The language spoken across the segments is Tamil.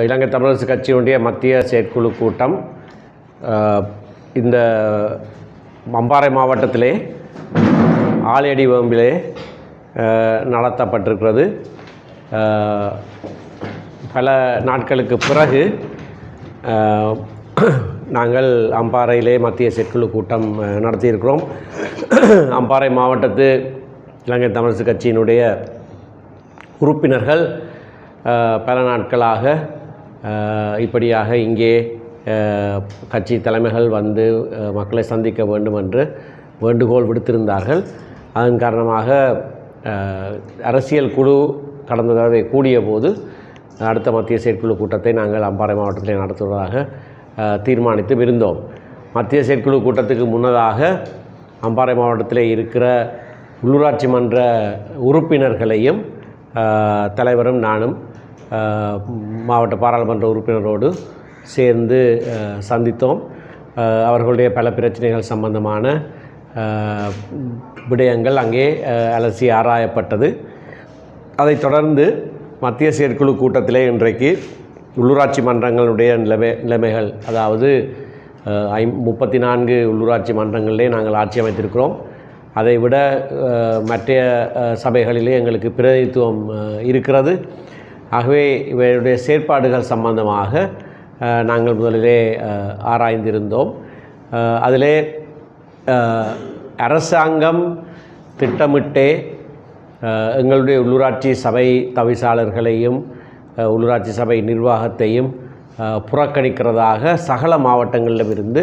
இலங்கை தமிழரசு கட்சியினுடைய மத்திய செயற்குழு கூட்டம் இந்த அம்பாறை மாவட்டத்திலே ஆலையடி வேம்பிலே நடத்தப்பட்டிருக்கிறது. பல நாட்களுக்கு பிறகு நாங்கள் அம்பாறையிலே மத்திய செயற்குழு கூட்டம் நடத்தியிருக்கிறோம். அம்பாறை மாவட்டத்து இலங்கை தமிழரசு கட்சியினுடைய உறுப்பினர்கள் பல நாட்களாக இப்படியாக இங்கே கட்சி தலைமைகள் வந்து மக்களை சந்திக்க வேண்டும் என்று வேண்டுகோள் விடுத்திருந்தார்கள். அதன் காரணமாக அரசியல் குழு கடந்த தடவை கூடிய போது அடுத்த மத்திய செயற்குழு கூட்டத்தை நாங்கள் அம்பாறை மாவட்டத்தில் நடத்துவதாக தீர்மானித்து இருந்தோம் மத்திய செயற்குழு கூட்டத்துக்கு முன்னதாக அம்பாறை மாவட்டத்தில் இருக்கிற உள்ளூராட்சி மன்ற உறுப்பினர்களையும் தலைவரும் நானும் மாவட்ட பாராளுமன்ற உறுப்பினரோடு சேர்ந்து சந்தித்தோம். அவர்களுடைய பல பிரச்சனைகள் சம்பந்தமான விடயங்கள் அங்கே அலசி ஆராயப்பட்டது. அதைத் தொடர்ந்து மத்திய செயற்குழு கூட்டத்திலே இன்றைக்கு உள்ளூராட்சி மன்றங்களுடைய நிலைமை நிலைமைகள் அதாவது ஐ முப்பத்தி நான்கு உள்ளூராட்சி மன்றங்களிலே நாங்கள் ஆட்சி அமைத்திருக்கிறோம். அதை விட மற்ற சபைகளிலே எங்களுக்கு பிரதிநிதித்துவம் இருக்கிறது. ஆகவே இவருடைய செயற்பாடுகள் சம்பந்தமாக நாங்கள் முதலிலே ஆராய்ந்திருந்தோம். அதிலே அரசாங்கம் திட்டமிட்டே எங்களுடைய உள்ளூராட்சி சபை தவிசாளர்களையும் உள்ளூராட்சி சபை நிர்வாகத்தையும் புறக்கணிக்கிறதாக சகல மாவட்டங்களிலுமிருந்து இருந்து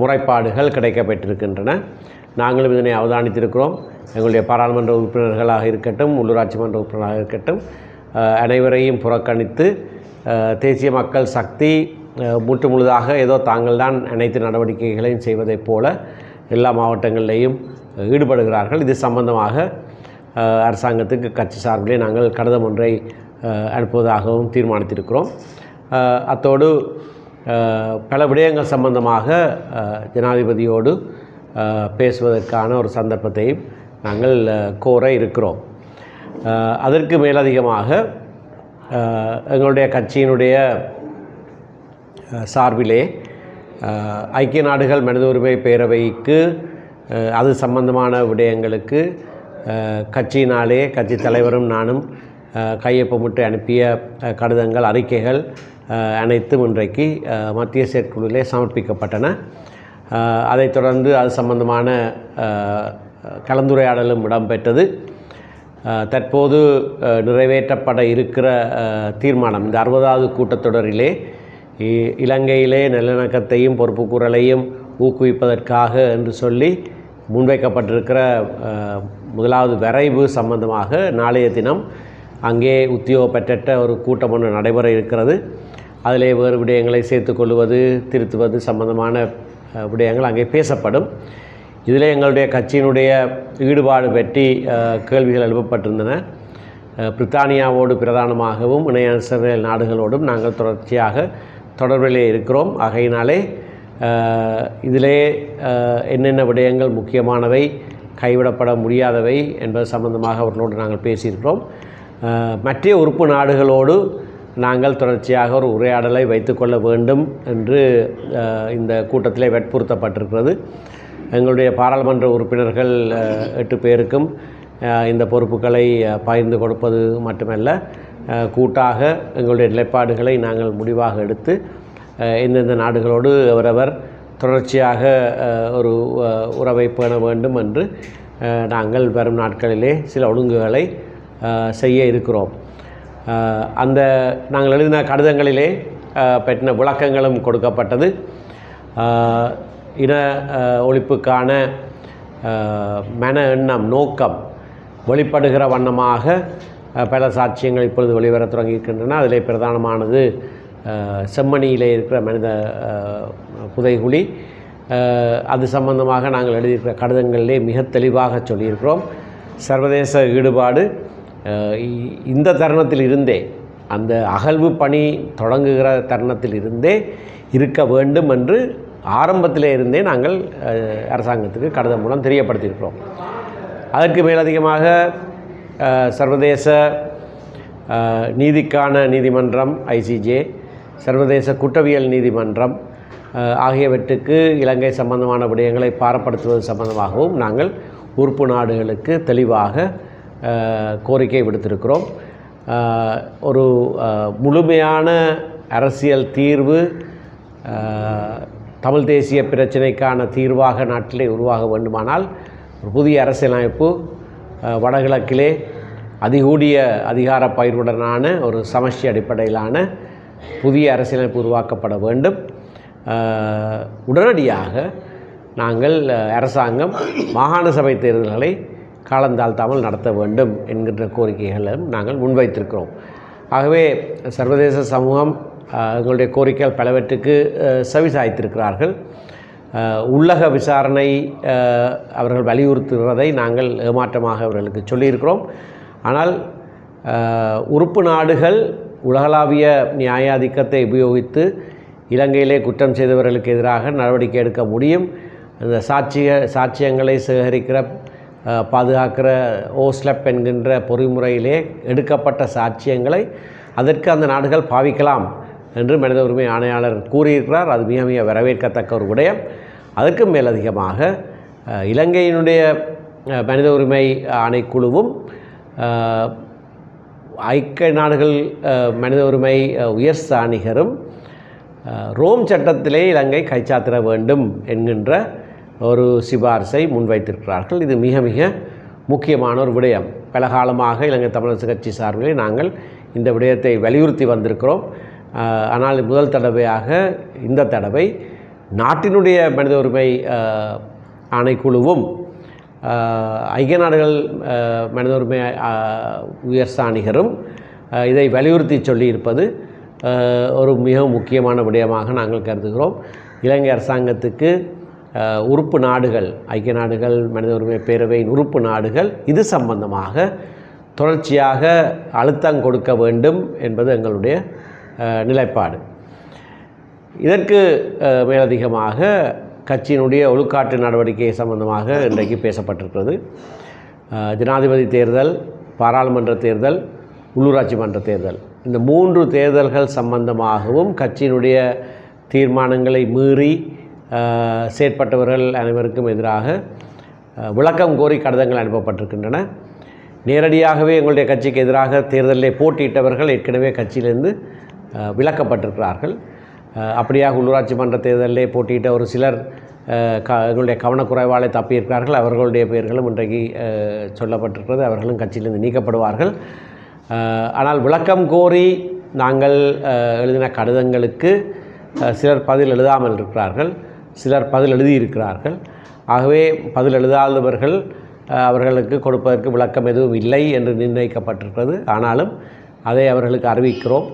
முறைப்பாடுகள் கிடைக்கப்பெற்றிருக்கின்றன நாங்களும் இதனை அவதானித்திருக்கிறோம். எங்களுடைய பாராளுமன்ற உறுப்பினர்களாக இருக்கட்டும் உள்ளூராட்சி மன்ற உறுப்பினராக இருக்கட்டும் அனைவரையும் புறக்கணித்து தேசிய மக்கள் சக்தி முற்று முழுதாக ஏதோ தாங்கள் தான் அனைத்து நடவடிக்கைகளையும் செய்வதைப் போல எல்லா மாவட்டங்களிலேயும் ஈடுபடுகிறார்கள். இது சம்பந்தமாக அரசாங்கத்துக்கு கட்சி சார்பிலே நாங்கள் கடிதம் ஒன்றை அனுப்புவதாகவும் தீர்மானித்திருக்கிறோம். அத்தோடு பல விடயங்கள் சம்பந்தமாக ஜனாதிபதியோடு பேசுவதற்கான ஒரு சந்தர்ப்பத்தையும் நாங்கள் கோர இருக்கிறோம். அதற்கு மேலதிகமாக எங்களுடைய கட்சியினுடைய சார்பிலே ஐக்கிய நாடுகள் மனித உரிமை பேரவைக்கு அது சம்பந்தமான விடயங்களுக்கு கட்சியினாலே கட்சி தலைவரும் நானும் கையொப்பமிட்டு அனுப்பிய கடிதங்கள் அறிக்கைகள் அனைத்தும் இன்றைக்கு மத்திய செயற்குழுவிலே சமர்ப்பிக்கப்பட்டன. அதைத் தொடர்ந்து அது சம்பந்தமான கலந்துரையாடலும் இடம்பெற்றது. தற்போது நிறைவேற்றப்பட இருக்கிற தீர்மானம். இந்த அறுபதாவது கூட்டத்தொடரிலே இ- இலங்கையிலே நல்லிணக்கத்தையும் பொறுப்புக்கூறலையும் ஊக்குவிப்பதற்காக என்று சொல்லி முன்வைக்கப்பட்டிருக்கிற முதலாவது வரைவு சம்பந்தமாக நாளைய தினம் அங்கே உத்தியோகப்பற்ற ஒரு கூட்டம் ஒன்று நடைபெற இருக்கிறது. அதிலே வேறு விடயங்களை சேர்த்துக்கொள்வது திருத்துவது சம்பந்தமான விடயங்கள் அங்கே பேசப்படும். இதில் எங்களுடைய கட்சியினுடைய ஈடுபாடு பற்றி கேள்விகள் எழுப்பப்பட்டிருந்தன. பிரித்தானியாவோடு பிரதானமாகவும் இணைய நாடுகளோடும் நாங்கள் தொடர்ச்சியாக தொடர்பிலே இருக்கிறோம். ஆகையினாலே இதிலே என்னென்ன விடயங்கள் முக்கியமானவை கைவிடப்பட முடியாதவை என்பது சம்பந்தமாக அவர்களோடு நாங்கள் பேசியிருக்கிறோம். மற்ற உறுப்பு நாடுகளோடு நாங்கள் தொடர்ச்சியாக ஒரு உரையாடலை வைத்துக்கொள்ள வேண்டும் என்று இந்த கூட்டத்திலே வற்புறுத்தப்பட்டிருக்கிறது. எங்களுடைய பாராளுமன்ற உறுப்பினர்கள் எட்டு பேருக்கும் இந்த பொறுப்புகளை பகிர்ந்து கொடுப்பது மட்டுமல்ல கூட்டாக எங்களுடைய நிலைப்பாடுகளை நாங்கள் முடிவாக எடுத்து அஹ், எந்தெந்த நாடுகளோடு அவரவர் தொடர்ச்சியாக ஒரு உறவை பேண வேண்டும் என்று நாங்கள் வரும் நாட்களிலே சில ஒழுங்குகளை செய்ய இருக்கிறோம். அந்த நாங்கள் எழுதின கடிதங்களிலே பெற்ற விளக்கங்களும் கொடுக்கப்பட்டது. இன ஒழிப்புக்கான மன எண்ணம் நோக்கம் வெளிப்படுகிற வண்ணமாக பல சாட்சியங்கள் இப்பொழுது வெளிவரத் தொடங்கியிருக்கின்றன. அதிலே பிரதானமானது செம்மணியிலே இருக்கிற மனித புதைகுழி. அது சம்பந்தமாக நாங்கள் எழுதியிருக்கிற கடிதங்களிலே மிக தெளிவாக சொல்லியிருக்கிறோம். சர்வதேச ஈடுபாடு இந்த தருணத்தில் இருந்தே அந்த அகழ்வு பணி தொடங்குகிற தருணத்தில் இருந்தே இருக்க வேண்டும் என்று ஆரம்பத்தில் இருந்தே நாங்கள் அரசாங்கத்துக்கு கடிதம் மூலம் தெரியப்படுத்தியிருக்கிறோம். அதற்கு மேலதிகமாக சர்வதேச நீதிக்கான நீதிமன்றம் ஐசிஜே சர்வதேச குற்றவியல் நீதிமன்றம் ஆகியவற்றுக்கு இலங்கை சம்பந்தமான விடயங்களை பாரப்படுத்துவது சம்பந்தமாகவும் நாங்கள் உறுப்பு நாடுகளுக்கு தெளிவாக கோரிக்கை விடுத்திருக்கிறோம். ஒரு முழுமையான அரசியல் தீர்வு தமிழ் தேசிய பிரச்சினைக்கான தீர்வாக நாட்டிலே உருவாக வேண்டுமானால் ஒரு புதிய அரசியலமைப்பு வடகிழக்கிலே அதிகூடிய அதிகார பயிர்வுடனான ஒரு சமஷ்டி அடிப்படையிலான புதிய அரசியலமைப்பு உருவாக்கப்பட வேண்டும். உடனடியாக நாங்கள் அரசாங்கம் மாகாண சபை தேர்தல்களை காலந்தாழ்த்தாமல் நடத்த வேண்டும் என்கின்ற கோரிக்கைகளும் நாங்கள் முன்வைத்திருக்கிறோம். ஆகவே சர்வதேச சமூகம் எங்களுடைய கோரிக்கைகள் பலவற்றுக்கு செவிசாய்த்திருக்கிறார்கள் உள்ளக விசாரணை அவர்கள் வலியுறுத்துகிறதை நாங்கள் ஏமாற்றமாக அவர்களுக்கு சொல்லியிருக்கிறோம். ஆனால் உறுப்பு நாடுகள் உலகளாவிய நியாயாதிக்கத்தை உபயோகித்து இலங்கையிலே குற்றம் செய்தவர்களுக்கு எதிராக நடவடிக்கை எடுக்க முடியும். அந்த சாட்சிய சாட்சியங்களை சேகரிக்கிற பாதுகாக்கிற ஓஸ்லப் என்கின்ற பொறிமுறையிலே எடுக்கப்பட்ட சாட்சியங்களை அதற்கு அந்த நாடுகள் பாவிக்கலாம். என்று மனித உரிமை ஆணையாளர் கூறியிருக்கிறார். அது மிக மிக வரவேற்கத்தக்க ஒரு விடயம். அதற்கு மேலதிகமாக இலங்கையினுடைய மனித உரிமை ஆணைக்குழுவும் ஐக்கிய நாடுகள் மனித உரிமை உயர் ஸ்தானிகரும் ரோம் சட்டத்திலே இலங்கை கைச்சாத்திட வேண்டும் என்கின்ற ஒரு சிபாரிசை முன்வைத்திருக்கிறார்கள். இது மிக மிக முக்கியமான ஒரு விடயம். பல காலமாக இலங்கை தமிழரசு கட்சி சார்பிலே நாங்கள் இந்த விடயத்தை வலியுறுத்தி வந்திருக்கிறோம். ஆனால் முதல் தடவையாக இந்த தடவை நாட்டினுடைய மனித உரிமை ஆணைக்குழுவும் ஐக்கிய நாடுகள் மனித உரிமை உயர் சாணிகரும் இதை வலியுறுத்தி சொல்லியிருப்பது ஒரு மிக முக்கியமான விடயமாக நாங்கள் கருதுகிறோம். இலங்கை அரசாங்கத்துக்கு உறுப்பு நாடுகள் ஐக்கிய நாடுகள் மனித உரிமை பேரவையின் உறுப்பு நாடுகள் இது சம்பந்தமாக தொடர்ச்சியாக அழுத்தம் கொடுக்க வேண்டும் என்பது எங்களுடைய நிலைப்பாடு. இதற்கு மேலதிகமாக கட்சியினுடைய ஒழுக்காட்டு நடவடிக்கை சம்பந்தமாக இன்றைக்கு பேசப்பட்டிருக்கிறது. ஜனாதிபதி தேர்தல் பாராளுமன்ற தேர்தல் உள்ளூராட்சி மன்ற தேர்தல். இந்த மூன்று தேர்தல்கள் சம்பந்தமாகவும் கட்சியினுடைய தீர்மானங்களை மீறி செயற்பட்டவர்கள் அனைவருக்கும் எதிராக விளக்கம் கோரி கடிதங்கள் அனுப்பப்பட்டிருக்கின்றன. நேரடியாகவே எங்களுடைய கட்சிக்கு எதிராக தேர்தலில் போட்டியிட்டவர்கள் ஏற்கனவே கட்சியிலிருந்து விளக்கப்பட்டிருக்கிறார்கள். அப்படியாக உள்ளூராட்சி மன்ற தேர்தலிலே போட்டியிட்ட ஒரு சிலர் க எங்களுடைய கவனக்குறைவாலே தப்பியிருக்கிறார்கள். அவர்களுடைய பெயர்களும் இன்றைக்கு சொல்லப்பட்டிருக்கிறது. அவர்களும் கட்சியிலிருந்து நீக்கப்படுவார்கள். ஆனால் விளக்கம் கோரி நாங்கள் எழுதின கடிதங்களுக்கு சிலர் பதில் எழுதாமல் இருக்கிறார்கள். சிலர் பதில் எழுதியிருக்கிறார்கள். ஆகவே பதில் எழுதாதவர்கள் அவர்களுக்கு கொடுப்பதற்கு விளக்கம் எதுவும் இல்லை என்று நிர்ணயிக்கப்பட்டிருக்கிறது. ஆனாலும் அதை அவர்களுக்கு அறிவிக்கிறோம்.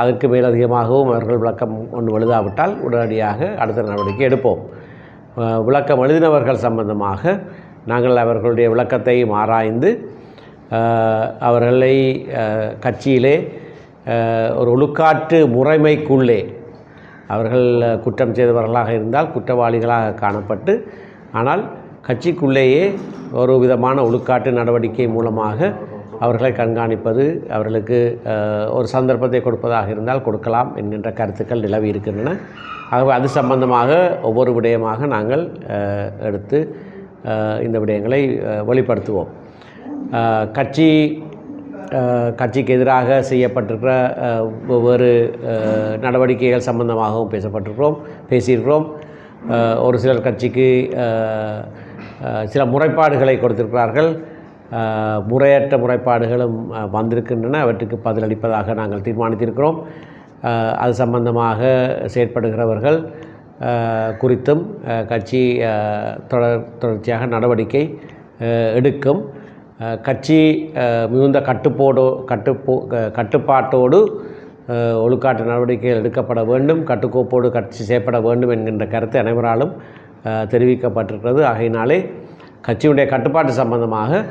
அதற்கு மேலதிகமாகவும் அவர்கள் விளக்கம் ஒன்று எழுதாவிட்டால் உடனடியாக அடுத்த நடவடிக்கை எடுப்போம். விளக்கம் எழுதினவர்கள் சம்பந்தமாக நாங்கள் அவர்களுடைய விளக்கத்தையும் ஆராய்ந்து அவர்களை கட்சியிலே ஒரு ஒழுக்காட்டு முறைமைக்குள்ளே அவர்கள் குற்றம் செய்தவர்களாக இருந்தால் குற்றவாளிகளாக காணப்பட்டு ஆனால் கட்சிக்குள்ளேயே ஒரு விதமான ஒழுக்காட்டு நடவடிக்கை மூலமாக அவர்களை கண்காணிப்பது அவர்களுக்கு ஒரு சந்தர்ப்பத்தை கொடுப்பதாக இருந்தால் கொடுக்கலாம் என்கின்ற கருத்துக்கள் நிலவி இருக்கின்றன. ஆகவே அது சம்பந்தமாக ஒவ்வொரு விடயமாக நாங்கள் எடுத்து இந்த விடயங்களை வெளிப்படுத்துவோம். கட்சி கட்சிக்கு எதிராக செய்யப்பட்டிருக்கிற ஒவ்வொரு வெவ்வேறு நடவடிக்கைகள் சம்பந்தமாகவும் பேசப்பட்டிருக்கிறோம் பேசியிருக்கிறோம். ஒரு சிலர் கட்சிக்கு சில முறைப்பாடுகளை கொடுத்திருக்கிறார்கள். முறையற்ற முறைப்பாடுகளும் வந்திருக்கின்றன. அவற்றுக்கு பதிலளிப்பதாக நாங்கள் தீர்மானித்திருக்கிறோம். அது சம்பந்தமாக செயற்படுகிறவர்கள் குறித்தும் கட்சி தொடர் தொடர்ச்சியாக நடவடிக்கை எடுக்கும். கட்சி மிகுந்த கட்டுப்போடு கட்டுப்போ கட்டுப்பாட்டோடு ஒழுக்காட்டு நடவடிக்கைகள் எடுக்கப்பட வேண்டும். கட்டுக்கோப்போடு கட்சி செய்யப்பட வேண்டும் என்கின்ற கருத்து அனைவராலும் தெரிவிக்கப்பட்டிருக்கிறது. ஆகையினாலே கட்சியுடைய கட்டுப்பாட்டு சம்பந்தமாக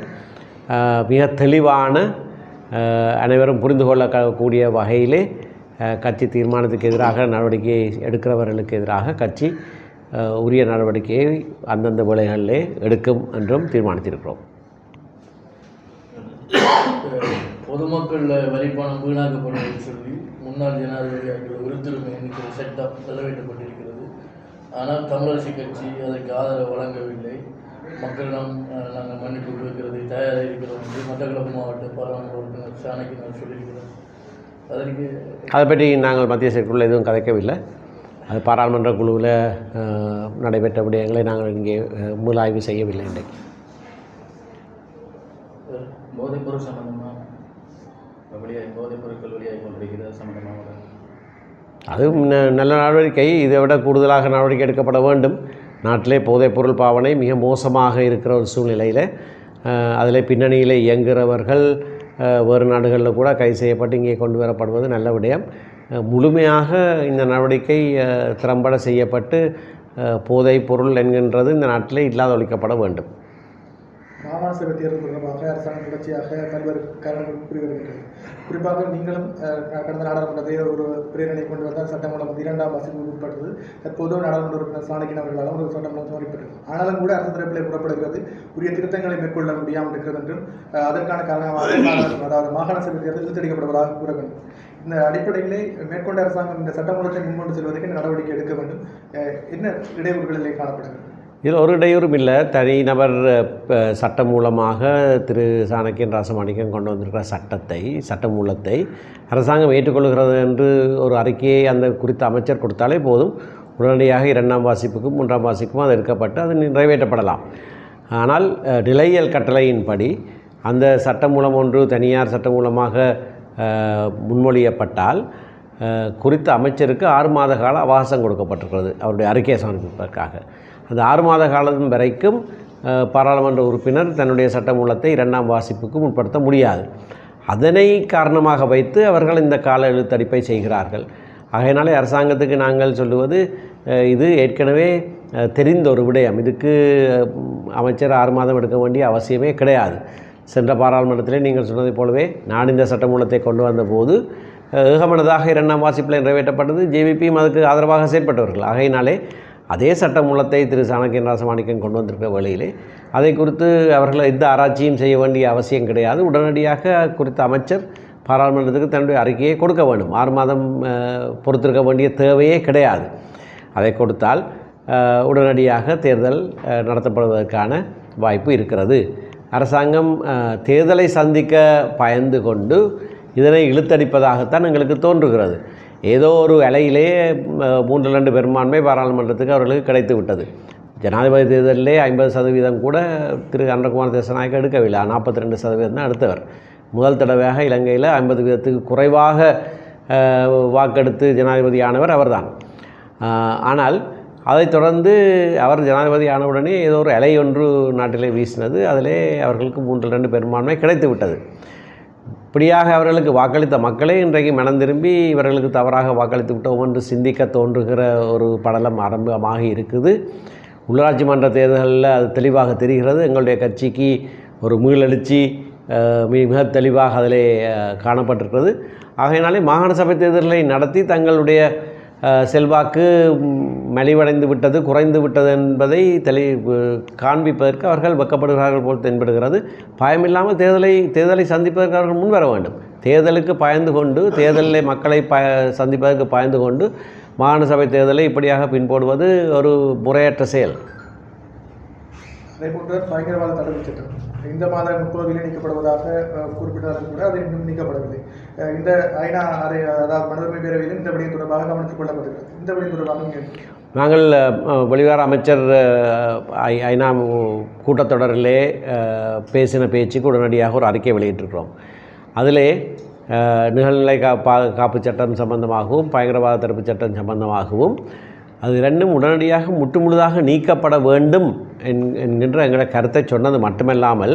மிக தெளிவான அனைவரும் புரிந்து கொள்ளக்கூடிய வகையிலே கட்சி தீர்மானத்துக்கு எதிராக நடவடிக்கை எடுக்கிறவர்களுக்கு எதிராக கட்சி உரிய நடவடிக்கையை அந்தந்த வேலைகளிலே எடுக்கும் என்றும் தீர்மானித்திருக்கிறோம். பொதுமக்கள் வரிப்பணம் வீணாக்கப்படுவதை சொல்லி முன்னாள் ஜனாதிபதியாக உறுத்துரிமை என்கிற சட்டம் செலவிடப்பட்டிருக்கிறது ஆனால் தமிழரசு கட்சி அதற்கு ஆதரவு வழங்கவில்லை. மக்களிடம் நாங்கள் மன்னிப்பு கொடுக்கிறது தயாராக இருக்கிறோம் என்று மட்டக்களப்பு மாவட்ட பாராளுமன்ற உறுப்பினர் சாணக்கியனர் சொல்லியிருக்கிறார். அதற்கு அதை பற்றி நாங்கள் மத்திய செயற்குள்ள எதுவும் கதைக்கவில்லை. அது பாராளுமன்ற குழுவில் நடைபெற்ற விடயங்களை நாங்கள் இங்கே மூலாய்வு செய்யவில்லை இன்றைக்கு. போதைப்பொருள் சம்மந்தமாக வெளியாகி போதைப் பொருட்கள் வெளியாகி கொண்டிருக்கிறது சம்மந்தமாக அது நல்ல நடவடிக்கை. இதை விட கூடுதலாக நடவடிக்கை எடுக்கப்பட வேண்டும். நாட்டிலே போதைப்பொருள் பாவனை மிக மோசமாக இருக்கிற ஒரு சூழ்நிலையில் அதில் பின்னணியில் இயங்குகிறவர்கள் வேறு நாடுகளில் கூட கைது செய்யப்பட்டு இங்கே கொண்டு வரப்படுவது நல்ல விடயம். முழுமையாக இந்த நடவடிக்கை திறம்பட செய்யப்பட்டு அஹ், போதைப் பொருள் என்கின்றது இந்த நாட்டிலே இல்லாத ஒழிக்கப்பட வேண்டும். மாகாண சபை தேர்தல் தொடர்பாக அரசாங்கம் தொடர்ச்சியாக பல்வேறு காரணங்கள் கூறி வருகின்றது குறிப்பாக நீங்களும் கடந்த நாடாளுமன்றத்தை ஒரு பிரேரணை கொண்டு வந்தால் சட்டமூலம் இரண்டாம் வாசிப்பு உட்பட்டது தற்போது நாடாளுமன்ற உறுப்பினர் சாணக்கியன் அவர்களாலும் ஒரு சட்டமூலம் சமர்ப்பிட்டது ஆனாலும் கூட அரசு தரப்பிலே கூறப்படுகிறது உரிய திருத்தங்களை மேற்கொள்ள முடியாமல் இருக்கிறது என்றும் அதற்கான காரணமாக அதாவது மாகாண சபை தேர்தல் இழுத்தடிக்கப்படுவதாக கூற வேண்டும். இந்த அடிப்படையிலே மேற்கொண்ட அரசாங்கம் இந்த சட்டமூலத்தை முன்கொண்டு செல்வதற்கு நடவடிக்கை எடுக்க வேண்டும். என்ன இடையூறுகளிலே காணப்படுகிறது? இதில் ஒரு இடையூறும் இல்லை. தனிநபர் சட்டம் மூலமாக திரு சாணக்கியன் ராசமாணிக்கம் கொண்டு வந்திருக்கிற சட்டத்தை சட்டமூலத்தை அரசாங்கம் ஏற்றுக்கொள்கிறது என்று ஒரு அறிக்கையை அந்த குறித்த அமைச்சர் கொடுத்தாலே போதும். உடனடியாக இரண்டாம் வாசிப்புக்கும் மூன்றாம் வாசிப்புக்கும் அது எடுக்கப்பட்டு அது நிறைவேற்றப்படலாம். ஆனால் நிலையியல் கட்டளையின்படி அந்த சட்டமூலம் ஒன்று தனியார் சட்டமூலமாக மூலமாக முன்மொழியப்பட்டால் குறித்த அமைச்சருக்கு ஆறு மாத கால அவகாசம் கொடுக்கப்பட்டிருக்கிறது. அவருடைய அறிக்கையை சமர்ப்பிப்பதற்காக. அந்த ஆறு மாத காலம் வரைக்கும் பாராளுமன்ற உறுப்பினர் தன்னுடைய சட்டமூலத்தை இரண்டாம் வாசிப்புக்கு முற்படுத்த முடியாது. அதனை காரணமாக வைத்து அவர்கள் இந்த கால இழுத்தடிப்பை செய்கிறார்கள். ஆகையினாலே அரசாங்கத்துக்கு நாங்கள் சொல்லுவது இது ஏற்கனவே தெரிந்த ஒரு விடயம். இதுக்கு அமைச்சர் ஆறு மாதம் எடுக்க வேண்டிய அவசியமே கிடையாது. சென்ற பாராளுமன்றத்திலே நீங்கள் சொன்னதைப் போலவே நான் இந்த சட்டமூலத்தை கொண்டு வந்தபோது ஏகமனதாக இரண்டாம் வாசிப்பில் நிறைவேற்றப்பட்டது. ஜேவிபியும் அதுக்கு ஆதரவாக செயற்பட்டவர்கள். ஆகையினாலே அதே சட்டமூலத்தை திரு சாணக்கியன் ராசமாணிக்கம் கொண்டு வந்திருக்க வேளையிலே அதை குறித்து அவர்கள் எந்த ஆராய்ச்சியும் செய்ய வேண்டிய அவசியம் கிடையாது. உடனடியாக குறித்த அமைச்சர் பாராளுமன்றத்துக்கு தன்னுடைய அறிக்கையை கொடுக்க வேண்டும். ஆறு மாதம் பொறுத்திருக்க வேண்டிய தேவையே கிடையாது. அதை கொடுத்தால் உடனடியாக தேர்தல் நடத்தப்படுவதற்கான வாய்ப்பு இருக்கிறது. அரசாங்கம் தேர்தலை சந்திக்க பயந்து கொண்டு இதனை இழுத்தடிப்பதாகத்தான் எங்களுக்கு தோன்றுகிறது. ஏதோ ஒரு அலையிலே மூன்று ரெண்டு பெரும்பான்மை பாராளுமன்றத்துக்கு அவர்களுக்கு கிடைத்து விட்டது. ஜனாதிபதி தேர்தலிலே ஐம்பது சதவீதம் கூட திரு. அன்றகுமார் தேசநாயக்க எடுக்கவில்லை. நாற்பத்தி ரெண்டு சதவீதம் தான் எடுத்தவர். முதல் தடவையாக இலங்கையில் ஐம்பது வீதத்துக்கு குறைவாக வாக்கெடுத்து ஜனாதிபதியானவர் அவர்தான். ஆனால் அதைத் தொடர்ந்து அவர் ஜனாதிபதி ஆனவுடனே ஏதோ ஒரு அலை ஒன்று நாட்டிலே வீசினது. அதிலே அவர்களுக்கு மூன்று ரெண்டு பெரும்பான்மை கிடைத்து விட்டது. இப்படியாக அவர்களுக்கு வாக்களித்த மக்களே இன்றைக்கு மனம் திரும்பி இவர்களுக்கு தவறாக வாக்களித்து விட்டோம் என்று சிந்திக்க தோன்றுகிற ஒரு படலம் ஆரம்பமாக இருக்குது. உள்ளாட்சி மன்ற தேர்தலில் அது தெளிவாக தெரிகிறது. எங்களுடைய கட்சிக்கு ஒரு மீளெழுச்சி மிக மிக தெளிவாக அதிலே காணப்பட்டிருக்கிறது. ஆகையினாலே மாகாண சபை தேர்தலை நடத்தி தங்களுடைய செல்வாக்கு மலிவடைந்து விட்டது குறைந்து விட்டது என்பதை தெளி காண்பிப்பதற்கு அவர்கள் வெக்கப்படுகிறார்கள் போல் தென்படுகிறது. பயமில்லாமல் தேர்தலை தேர்தலை சந்திப்பதற்கு அவர்கள் முன்வர வேண்டும். தேர்தலுக்கு பயந்து கொண்டு தேர்தலில் மக்களை ப சந்திப்பதற்கு பயந்து கொண்டு மாகாண சபை தேர்தலை இப்படியாக பின்போடுவது ஒரு முறையற்ற செயல். பயங்கரவாத தடுப்பு சட்டம். இந்த மாதம் முப்பதில் நீக்கப்படுவதாக குறிப்பிட்டாலும் கூட அது இன்னும் நீக்கப்படவில்லை. இந்த ஐநா அறை அதாவது மனதுரிமை பேரவையில் இந்த விடயம் தொடர்பாக கவனத்தில் கொள்ளப்பட்டிருக்கிறது. இந்த விடயம் தொடர்பாக நாங்கள் வெளிவார அமைச்சர் ஐ- ஐநா கூட்டத்தொடரிலே பேசின பேச்சுக்கு உடனடியாக ஒரு அறிக்கை வெளியிட்டிருக்கிறோம். அதிலே நிகழ்நிலை கா பா காப்பு சட்டம் சம்பந்தமாகவும் பயங்கரவாத தடுப்பு சட்டம் சம்பந்தமாகவும் அது ரெண்டும் உடனடியாக முற்றுமுழுதாக நீக்கப்பட வேண்டும் என்- என்கின்ற எங்களோட கருத்தை சொன்னது மட்டுமல்லாமல்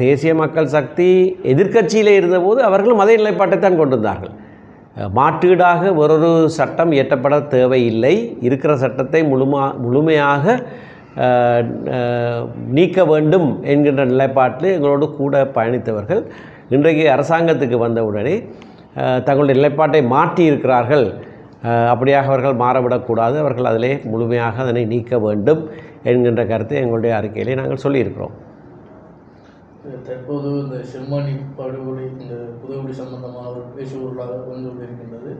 தேசிய மக்கள் சக்தி எதிர்க்கட்சியில் இருந்தபோது அவர்களும் அதே நிலைப்பாட்டைத்தான் கொண்டு வந்தார்கள் மாற்றீடாக வேறொரு சட்டம் இயற்றப்பட தேவையில்லை. இருக்கிற சட்டத்தை முழுமா முழுமையாக நீக்க வேண்டும் என்கின்ற நிலைப்பாட்டில் எங்களோடு கூட பயணித்தவர்கள் இன்றைக்கு அரசாங்கத்துக்கு வந்தவுடனே தங்களுடைய நிலைப்பாட்டை மாற்றி இருக்கிறார்கள் அப்படியாக அவர்கள் மாறவிடக்கூடாது. அவர்கள் அதிலே முழுமையாக அதனை நீக்க வேண்டும் என்கின்ற கருத்தை எங்களுடைய அறிக்கையிலே நாங்கள் சொல்லியிருக்கிறோம். தற்போது இந்த செம்மணி படுகொலை இந்த புதுகுடி சம்பந்தமாக ஒரு பேசுபொருளாக வந்து கொண்டிருக்கின்றது.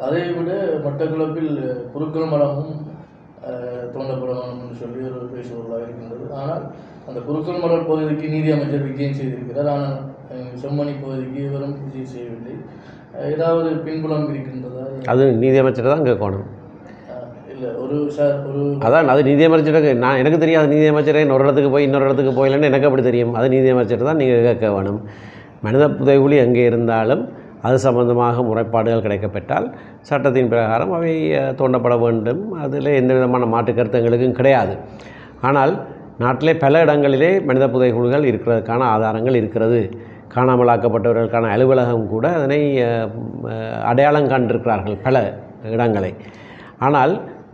அதை விட மட்டக்களப்பில் குருக்கள் மரமும் அஹ், என்று சொல்லி ஒரு பேசுபொருளாக இருக்கின்றது. ஆனால் அந்த குருக்கள் மரம் பகுதிக்கு நீதி அமைச்சர் விஜயம் செய்திருக்கிறார். ஆனால் செம்மணி பகுதிக்கு இவரும் விஜயம் செய்யவில்லை. ஏதாவது பின்புலம் இருக்கின்றதா? அது நீதி அமைச்சர் தான் கேட்கணும் அஹ், இல்லை ஒரு சார் ஒரு அதான் அது நீதியமைச்சருக்கு நான் எனக்கு தெரியாது நீதியமைச்சரே இன்னொரு இடத்துக்கு போய் இன்னொரு இடத்துக்கு போயிலன்னு எனக்கு அப்படி தெரியும். அது நீதியமைச்சர் தான் நீங்கள் கேட்க வேணும். மனித புதைகுலி எங்கே இருந்தாலும் அது சம்பந்தமாக முறைப்பாடுகள் கிடைக்கப்பெற்றால் சட்டத்தின் பிரகாரம் அவை தோண்டப்பட வேண்டும். அதில் எந்த விதமான மாற்று கருத்துங்களுக்கும் கிடையாது. ஆனால் நாட்டிலே பல இடங்களிலே மனித புதைகுழுகள் இருக்கிறதுக்கான ஆதாரங்கள் இருக்கிறது. காணாமலாக்கப்பட்டவர்களுக்கான அலுவலகம் கூட அதனை அடையாளம் கண்டிருக்கிறார்கள் பல இடங்களை. ஆனால்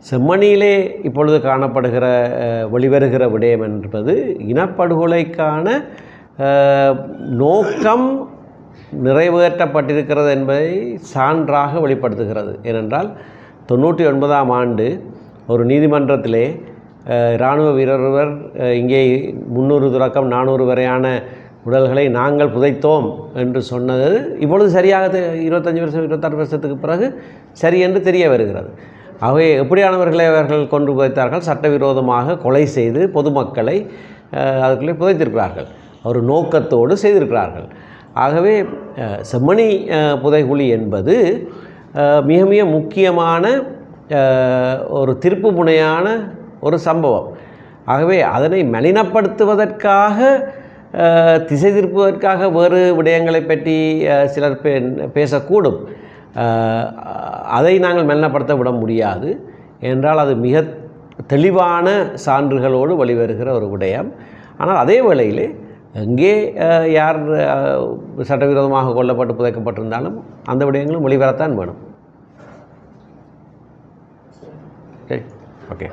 செம்மணியிலே இப்பொழுது காணப்படுகிற வெளிவருகிற விடயம் என்பது இனப்படுகொலைக்கான நோக்கம் நிறைவேற்றப்பட்டிருக்கிறது என்பதை சான்றாக வெளிப்படுத்துகிறது. ஏனென்றால் தொண்ணூற்றி ஒன்பதாம் ஆண்டு ஒரு நீதிமன்றத்திலே இராணுவ வீரர் இங்கே முந்நூறு தொடக்கம் நானூறு வரையான உடல்களை நாங்கள் புதைத்தோம் என்று சொன்னது இப்பொழுது சரியாக இருபத்தஞ்சி வருஷம் இருபத்தாறு வருஷத்துக்கு பிறகு சரி என்று தெரிய வருகிறது. ஆகவே எப்படியானவர்களை அவர்கள் கொண்டு புதைத்தார்கள்? சட்டவிரோதமாக கொலை செய்து பொதுமக்களை அதுக்குள்ளே புதைத்திருக்கிறார்கள். ஒரு நோக்கத்தோடு செய்திருக்கிறார்கள். ஆகவே செம்மணி புதைகுழி என்பது மிக மிக முக்கியமான ஒரு திருப்பு முனையான ஒரு சம்பவம். ஆகவே அதனை மலினப்படுத்துவதற்காக திசை திருப்புவதற்காக வேறு விடயங்களை பற்றி சிலர் பே பேசக்கூடும். அதை நாங்கள் மெல்லப்படுத்த விட முடியாது. என்றால் அது மிக தெளிவான சான்றுகளோடு வழிவருகிற ஒரு விடயம். ஆனால் அதே வேளையிலே எங்கே யார் சட்டவிரோதமாக கொல்லப்பட்டு புதைக்கப்பட்டிருந்தாலும் அந்த விடயங்களும் வெளிவரத்தான் வேணும். சரி ஓகே.